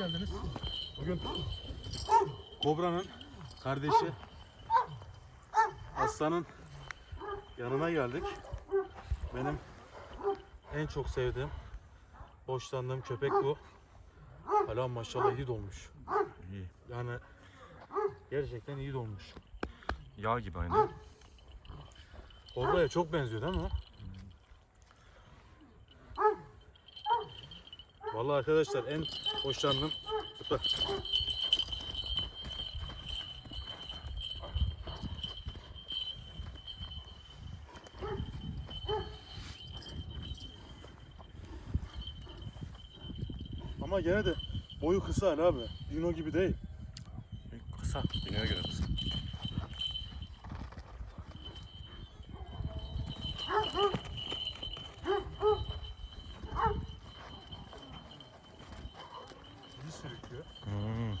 geldiniz. Bugün Kobra'nın kardeşi Aslan'ın yanına geldik. Benim en çok sevdiğim, hoşlandığım köpek bu. Hala maşallah iyi dolmuş. İyi. Yani gerçekten iyi dolmuş. Yağ gibi aynı. Kobra'ya çok benziyor değil mi? Vallahi arkadaşlar en hoşlandığım Zıpla. Ama gene de boyu kısa abi. Dino gibi değil. Kısa. Dünyaya göre kısa. İyi sürüküyor. Hmm.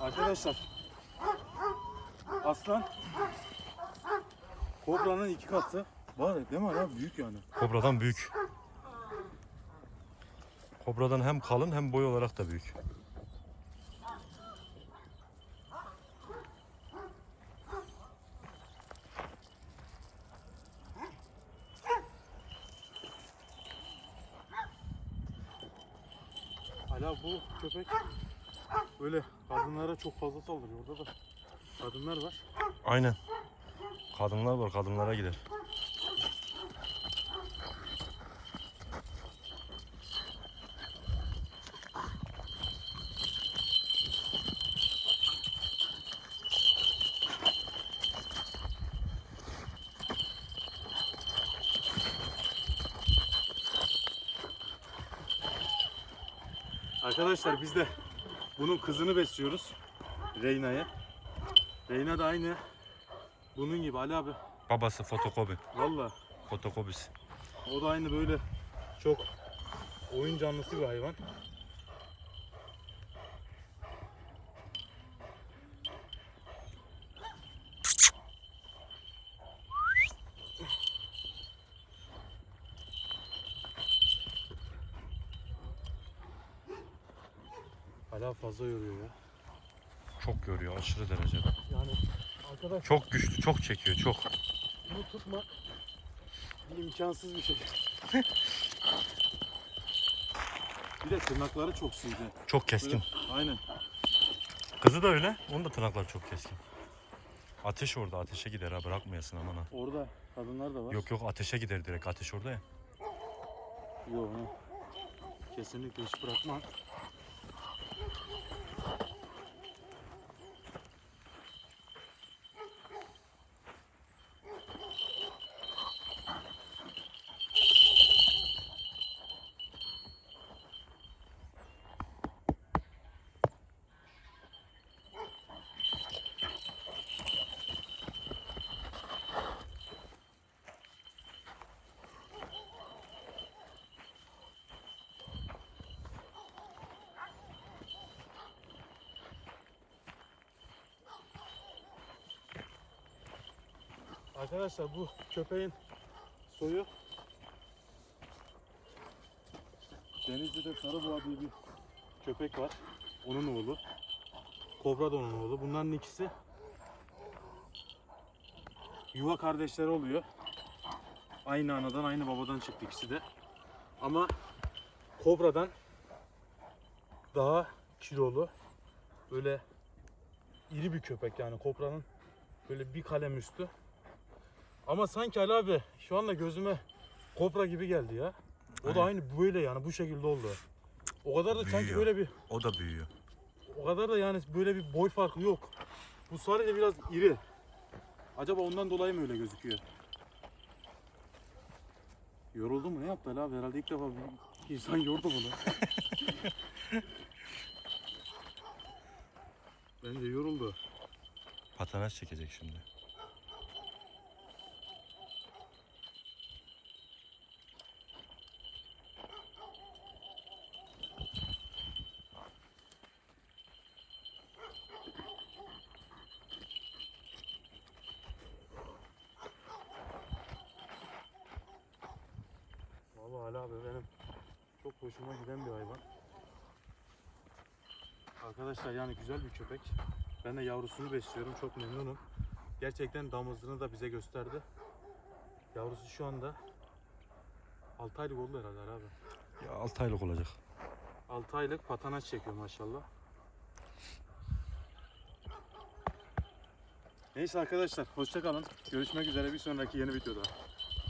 Arkadaşlar Aslan Kobra'nın iki katı var değil mi abi? Büyük yani. Kobradan büyük. Kobradan hem kalın hem boy olarak da büyük. Hala bu köpek böyle kadınlara çok fazla saldırıyor. Orada da kadınlar var. Aynen. Kadınlar var kadınlara gider. Arkadaşlar biz de bunun kızını besliyoruz. Reyna'yı. Reyna da aynı bunun gibi Ali abi. Babası fotokopi. Valla Fotokopisi. o da aynı böyle çok oyun canlısı bir hayvan. Hala fazla yoruyor ya. Çok görüyor aşırı derecede. Yani arkadaş Çok güçlü, çok çekiyor, çok. bunu tutmak bir imkansız bir şey. bir de tırnakları çok sivri. Çok keskin. Böyle- Aynen. Kızı da öyle. Onun da tırnakları çok keskin. Ateş orada, ateşe gider ha bırakmayasın aman ha. Orada kadınlar da var. Yok yok ateşe gider direkt, ateş orada ya. Yok. ha. Kesinlikle hiç bırakmam. Arkadaşlar bu köpeğin soyu Denizli'de Sarıboğa diye bir köpek var. Onun oğlu. Kobra da onun oğlu. Bunların ikisi yuva kardeşleri oluyor. Aynı anadan aynı babadan çıktı ikisi de. Ama Kobra'dan daha kilolu böyle iri bir köpek yani Kobra'nın böyle bir kalem üstü. Ama sanki Ali abi şu anda gözüme Kobra gibi geldi ya. O da aynı böyle yani bu şekilde oldu. O kadar da sanki Büyüyor. böyle bir O da büyüyor. o kadar da yani böyle bir boy farkı yok. Bu sadece biraz iri. Acaba ondan dolayı mı öyle gözüküyor? Yoruldu mu? Ne yaptı Ali abi? Herhalde ilk defa bir insan yordu bunu. Bence yoruldu. Patanaj çekecek şimdi. Vallahi Ali abi benim çok hoşuma giden bir hayvan. Arkadaşlar yani güzel bir köpek. Ben de yavrusunu besliyorum. Çok memnunum. Gerçekten damızlığını da bize gösterdi. Yavrusu şu anda 6 aylık oldu herhalde abi. Ya 6 aylık olacak. 6 aylık patanaç çekiyor maşallah. Neyse arkadaşlar hoşça kalın. Görüşmek üzere bir sonraki yeni videoda.